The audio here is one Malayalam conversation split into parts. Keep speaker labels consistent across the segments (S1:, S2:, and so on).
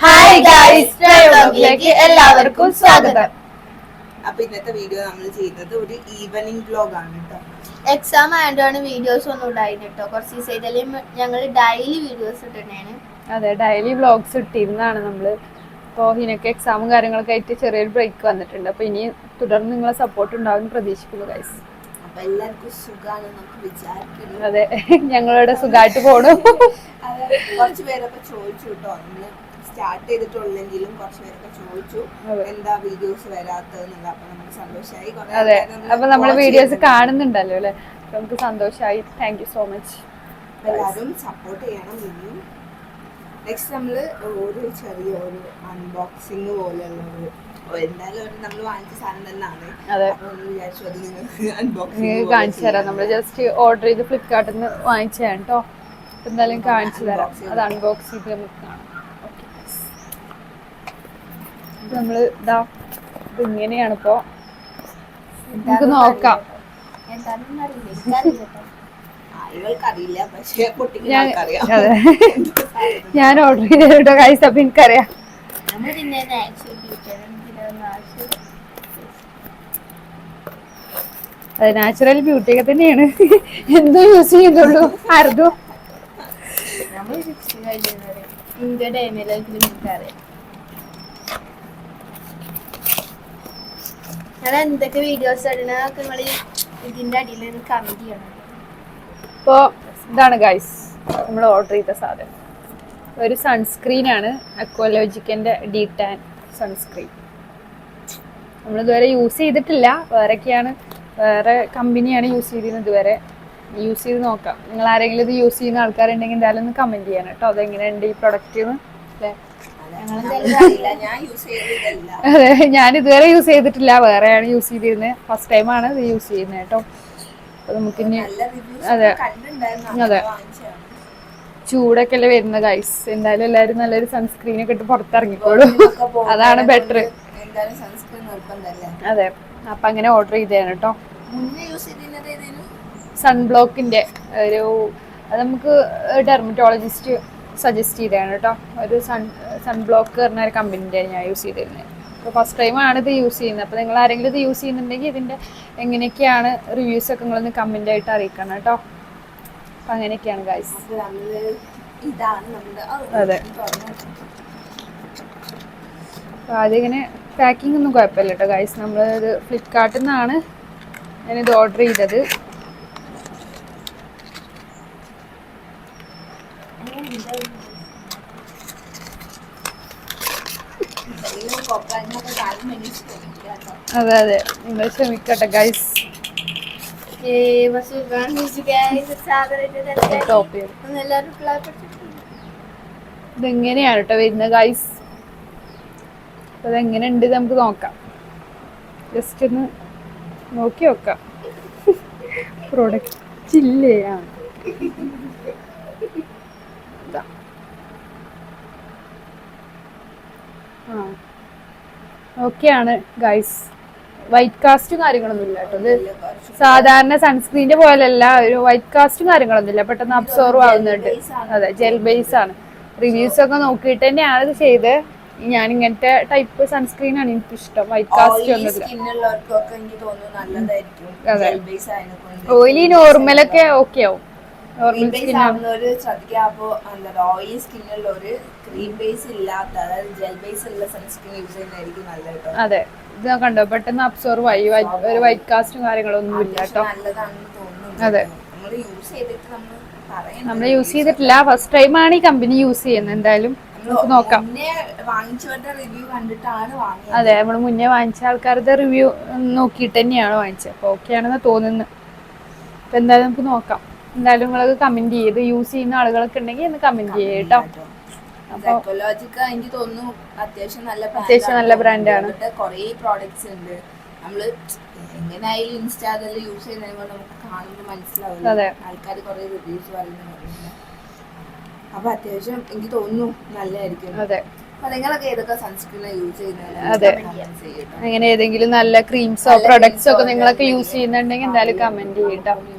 S1: ഹായ് ഗൈസ് വ്ലോഗിലേക്ക് എല്ലാവർക്കും സ്വാഗതം.
S2: അപ്പൊ ഇന്നത്തെ വീഡിയോ നമ്മൾ ചെയ്യുന്നത് ഒരു ഈവനിങ് വ്ലോഗ് ആണ് കേട്ടോ
S1: എക്സാം ആയതുകൊണ്ടാണ് വീഡിയോസ് ഒന്നും ഉണ്ടായിരുന്നു കേട്ടോ കുറച്ച് ദിവസം ഞങ്ങൾ ഡെയിലി വീഡിയോസ് ഇട്ടിട്ടാണ്
S3: അതെ ഡെയിലി വ്ലോഗ്സ് ഇട്ടിരുന്നതാണ് നമ്മൾ. അപ്പോൾ ഇതിനൊക്കെ എക്സാമും കാര്യങ്ങളൊക്കെ ആയിട്ട് ചെറിയൊരു ബ്രേക്ക് വന്നിട്ടുണ്ട്. അപ്പോൾ ഇനി തുടർന്ന് നിങ്ങളെ സപ്പോർട്ട് ഉണ്ടാവും പ്രതീക്ഷിക്കുന്നു ഗൈസ്
S2: അപ്പോൾ എല്ലാവർക്കും സുഖമാണ് നമുക്ക് വിചാരിക്കുന്നു.
S3: അതെ ഞങ്ങളുടെ സുഖമായിട്ട് പോണു.
S2: അത് കുറച്ച് പേരൊക്കെ ചോദിച്ചു കേട്ടോ സ്റ്റാർട്ട് ചെയ്തിട്ടുള്ളെങ്കിലും കുറച്ച് പേരൊക്കെ ചോദിച്ചു എന്താ വീഡിയോസ് വരാത്തതെന്നുള്ള അപ്പൊ നമുക്ക് സന്തോഷമായി കുറെ
S3: അതെ.
S2: ആൾക്കാര് നമ്മളെ നമ്മൾ
S3: വീഡിയോസ് കാണുന്നുണ്ടല്ലോ അല്ലെ? നമുക്ക് സന്തോഷമായി താങ്ക് യു സോ മച്ച്
S2: എല്ലാവരും സപ്പോർട്ട് ചെയ്യണം ഇനിയും. നെക്സ്റ്റ് നമ്മൾ ഒരു ചെറിയ ഒരു അൺബോക്സിങ് പോലെയുള്ള ഒരു നമ്മൾ
S3: കാണിച്ചു തരാം. നമ്മൾ ജസ്റ്റ് ഓർഡർ ചെയ്ത് ഫ്ലിപ്കാർട്ടിൽ നിന്ന് വാങ്ങിച്ചതാണ് കേട്ടോ എന്തായാലും കാണിച്ചു തരാം. അത് അൺബോക്സ് ചെയ്ത് നമുക്ക് കാണാം. ഇത് നമ്മൾ ഇതാ ഇങ്ങനെയാണ് ഇപ്പോ. നമുക്ക് നോക്കാം. ഞാൻ ഓർഡർ ചെയ്തിട്ടോ കൈസ് അപ്പൊ എനിക്കറിയാം. അത് നാച്ചുറൽ ബ്യൂട്ടി ഒക്കെ തന്നെയാണ്. എന്തോ യൂസ് ചെയ്യുന്നുള്ളൂ. ആർദോ
S1: നമ്മൾ ഫിക്സ് കഴിഞ്ഞത് ഇന്ത്യ ഡൈമിലേക്ക് എനിക്കറിയാം ഞാൻ എന്തൊക്കെ വീഡിയോസ് ഇടുന്നതൊക്കെ നിങ്ങൾ ഇതിന്റെ അടിയിൽ കമന്റ് ചെയ്യണം.
S3: ഇപ്പോ ഇതാണ് ഗൈസ് നമ്മൾ ഓർഡർ ചെയ്ത സാധനം. ഒരു സൺസ്ക്രീൻ ആണ് അക്വലോജിക്കന്റെ ഡി ടാൻ സൺസ്ക്രീൻ നമ്മൾ ഇതുവരെ യൂസ് ചെയ്തിട്ടില്ല. വേറെയൊക്കെയാണ് വേറെ കമ്പനിയാണ് യൂസ് ചെയ്തിരുന്നത് ഇതുവരെ. യൂസ് ചെയ്ത് നോക്കാം. നിങ്ങൾ ആരെങ്കിലും ഇത് യൂസ് ചെയ്യുന്ന ആൾക്കാരുണ്ടെങ്കിൽ എന്തായാലും ഒന്ന് കമന്റ് ചെയ്യണം കേട്ടോ. അതെങ്ങനെയുണ്ട് ഈ പ്രൊഡക്റ്റ് അല്ലേ? അതെ ഞാൻ ഇതുവരെ യൂസ് ചെയ്തിട്ടില്ല. വേറെയാണ് യൂസ് ചെയ്തിരുന്നത് ഫസ്റ്റ് ടൈമാണ് ഇത് യൂസ് ചെയ്യുന്നത് കേട്ടോ. അപ്പൊ നമുക്കിനി അതെ. അതെ. ചൂടൊക്കെ അല്ലേ വരുന്ന ഗൈസ് എന്തായാലും എല്ലാരും നല്ലൊരു സൺസ്ക്രീൻ ഒക്കെ ഇട്ട് പുറത്തിറങ്ങിക്കോളൂ. അതാണ് ബെറ്റർ അതെ. അപ്പൊ അങ്ങനെ ഓർഡർ ചെയ്തതാണ് കേട്ടോ. സൺബ്ലോക്കിന്റെ ഒരു അത് നമുക്ക് ഡെർമറ്റോളജിസ്റ്റ് സജസ്റ്റ് ചെയ്തതാണ് കേട്ടോ. ഒരു സൺ സൺബ്ലോക്ക് പറഞ്ഞ ഒരു കമ്പനിന്റെ ഞാൻ യൂസ് ചെയ്തിരുന്നത് അപ്പോൾ ഫസ്റ്റ് ടൈമാണ് ഇത് യൂസ് ചെയ്യുന്നത്. അപ്പോൾ നിങ്ങൾ ആരെങ്കിലും ഇത് യൂസ് ചെയ്യുന്നുണ്ടെങ്കിൽ ഇതിന്റെ എങ്ങനെയൊക്കെയാണ് റിവ്യൂസ് ഒക്കെ നിങ്ങളൊന്ന് കമന്റ് ആയിട്ട് അറിയിക്കണം കേട്ടോ. അപ്പം അങ്ങനെയൊക്കെയാണ് ഗൈസ് അതെ. അപ്പോൾ അതിങ്ങനെ പാക്കിംഗ് ഒന്നും കുഴപ്പമില്ല കേട്ടോ ഗൈസ് നമ്മൾ ഇത് ഫ്ലിപ്കാർട്ടിൽ നിന്നാണ് ഞാനിത് ഓർഡർ ചെയ്തത്. അതെ അതെ. നിങ്ങൾ ശ്രമിക്കട്ടെ ഗൈസ് ഇതെങ്ങനെയാണ് കേട്ടോ വരുന്നത് ഗൈസ് അതെങ്ങനെ ഉണ്ട് നമുക്ക് നോക്കാം. ജസ്റ്റ് ഒന്ന് നോക്കി നോക്കാം. പ്രൊഡക്റ്റ് ഇല്ലേ ഇതാ. ആ ഓക്കെയാണ് ഗൈസ് വൈറ്റ് കാസ്റ്റും കാര്യങ്ങളൊന്നും ഇല്ല കേട്ടോ. ഇത് സാധാരണ സൺസ്ക്രീനിന്റെ പോലെയല്ല ഒരു വൈറ്റ് കാസ്റ്റും കാര്യങ്ങളൊന്നും ഇല്ല പെട്ടെന്ന് അബ്സോർവ് ആവുന്നുണ്ട്. അതെ ജെൽ ബേസ് ആണ്. റിവ്യൂസ് ഒക്കെ നോക്കിയിട്ട് തന്നെയാണ് ഇത് ചെയ്ത്. ഞാൻ ഇങ്ങനത്തെ ടൈപ്പ് സൺസ്ക്രീൻ ആണ് എനിക്ക് ഇഷ്ടം. വൈറ്റ് കാസ്റ്റ്
S2: ഒന്നും
S3: ഒന്നുമില്ല. അതെ. ഓയിലി നോർമലൊക്കെ ഓക്കെ ആവും. സ്കിൻ ആണ്
S2: ആവുന്നവര് ശ്രദ്ധിക്കുക. അപ്പോ എന്താ ഓയിലി സ്കിന്നുള്ളവര് ക്രീം ബേസ് ഇല്ലാത്ത അതായത് ജെൽ ബേസ് ഉള്ള സൺസ്ക്രീൻ യൂസ് ചെയ്യുന്നതായിരിക്കും നല്ലത്
S3: അതെ. ഇത് കണ്ടോ പെട്ടെന്ന് അബ്സോർവ് ആയി. ഒരു വൈറ്റ് കാസ്റ്റും കാര്യങ്ങളൊന്നും ഇല്ല കേട്ടോ.
S2: നല്ലതാണെന്ന് തോന്നുന്നു
S3: അതെ.
S2: നമ്മൾ യൂസ് ചെയ്തിട്ട് നമ്മൾ
S3: നമ്മൾ യൂസ് ചെയ്തിട്ടില്ല. ഫസ്റ്റ് ആണ് ഈ കമ്പനി യൂസ് ചെയ്യുന്നത്. എന്തായാലും നമുക്ക് നോക്കാം. അതെ. നമ്മൾ മുന്നേ വാങ്ങിച്ച ആൾക്കാരുടെ റിവ്യൂ നോക്കിയിട്ട് തന്നെയാണ് വാങ്ങിച്ചത്. അപ്പോൾ ഓക്കെ ആണെന്ന് തോന്നുന്നു. അപ്പം എന്തായാലും നമുക്ക് നോക്കാം. എന്തായാലും നിങ്ങൾ കമന്റ് ചെയ്ത് യൂസ് ചെയ്യുന്ന ആളുകളൊക്കെ ഉണ്ടെങ്കിൽ ഒന്ന് കമന്റ് ചെയ്യുക കേട്ടോ.
S2: സൈക്കോളജിക്ക എനിക്ക് തോന്നുന്നു അത്യാവശ്യം നല്ല ബ്രാൻഡാണ്
S3: അത്യാവശ്യം നല്ല brand
S2: കുറേ പ്രോഡക്ട്സ് ഉണ്ട്. നമ്മൾ എങ്ങനെയായാലും ഇൻസ്റ്റാ അതെല്ലാം യൂസ് ചെയ്യുന്നതിന് നമുക്ക് കാണുമ്പോൾ മനസ്സിലാവില്ല ആൾക്കാർ കുറേ റിവ്യൂസ് പറയുന്നുണ്ട് അപ്പൊ അത്യാവശ്യം എനിക്ക് തോന്നുന്നു നല്ലതായിരിക്കും.
S3: അതെ.
S2: നിങ്ങളൊക്കെ
S3: അതെ. അങ്ങനെ ഏതെങ്കിലും നല്ല ക്രീംസോ പ്രൊഡക്ട്സോ ഒക്കെ നിങ്ങളൊക്കെ യൂസ് ചെയ്യുന്നുണ്ടെങ്കിൽ എന്തായാലും കമന്റ് ചെയ്യും കേട്ടോ.
S2: യൂസ് ചെയ്യാം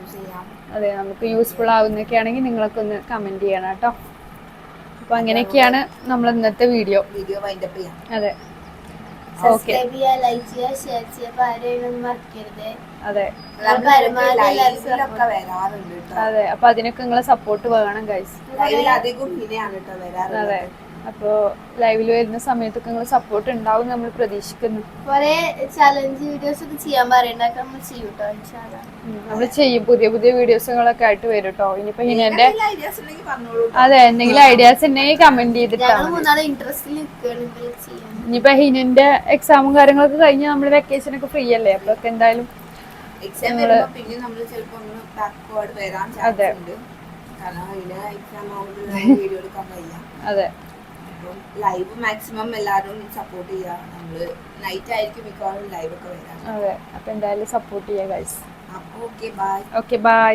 S3: അതെ നമുക്ക് യൂസ്ഫുൾ ആവുന്നൊക്കെ ആണെങ്കിൽ നിങ്ങളൊക്കെ ഒന്ന് കമന്റ് ചെയ്യണം കേട്ടോ. അപ്പൊ അങ്ങനെയൊക്കെയാണ് നമ്മൾ ഇന്നത്തെ വീഡിയോ
S2: വീഡിയോ വൈൻഡപ്പ് ചെയ്യാം.
S3: അതെ. ഓക്കെ അതെ. അപ്പൊ അതിനൊക്കെ നിങ്ങളെ സപ്പോർട്ട് വേണം ഗൈസ്
S2: അധികം കേട്ടോ
S3: അതെ. അപ്പോ ലൈവിൽ വരുന്ന സമയത്തൊക്കെ നിങ്ങൾ സപ്പോർട്ട് ഉണ്ടാവും നമ്മൾ പ്രതീക്ഷിക്കുന്നു.
S1: കൊറേ ചലഞ്ച് വീഡിയോസ് ഒക്കെ ചെയ്യാൻ പറയണ്ടൊക്കെ നമ്മൾ ചെയ്യും കേട്ടോ ഇൻഷാല്ലാ.
S3: നമ്മൾ ചെയ്യും. പുതിയ പുതിയ വീഡിയോസുകളൊക്കെ ആയിട്ട് വരും കേട്ടോ ഇനിയിപ്പോ ഹിനന്റെ
S2: പറഞ്ഞോളൂ
S3: അതെ എന്തെങ്കിലും ഐഡിയാസ് ഉണ്ടെങ്കിൽ കമന്റ് ചെയ്തിട്ടാ
S1: ഞങ്ങൾ
S3: മതി.
S1: മൂന്നാളെ ഇൻട്രസ്റ്റിൽ നിൽക്കുകയാണ് ഇതിൽ ചെയ്യാൻ.
S3: ഇനിയിപ്പോ ഹിനന്റെ എക്സാമും കാര്യങ്ങളൊക്കെ കഴിഞ്ഞ് നമ്മൾ വെക്കേഷൻ ഒക്കെ ഫ്രീ അല്ലേ? അപ്പൊ ഒക്കെ എന്തായാലും
S2: എക്സാം വരുമ്പോ പിന്നെ നമ്മൾ ചിലപ്പോ ഒന്ന് ബാക്ക്വേർഡ് വരാൻ
S3: അതെ.
S2: ചാൻസ് ഉണ്ട്. കാരണം അതിന് എക്സാം ആവുമ്പോൾ വീഡിയോ എടുക്കാൻ
S3: അതെ.
S2: അപ്പം ലൈവ് മാക്സിമം എല്ലാവരും സപ്പോർട്ട് ചെയ്യുക. നമ്മൾ നൈറ്റ് ആയിരിക്കും മിക്കവാറും ലൈവ് ഒക്കെ വരാം
S3: അതെ. അപ്പൊ എന്തായാലും സപ്പോർട്ട് ചെയ്യാം ഗൈസ്
S2: അപ്പൊ ഓക്കെ ബൈ
S3: ഓക്കെ ബൈ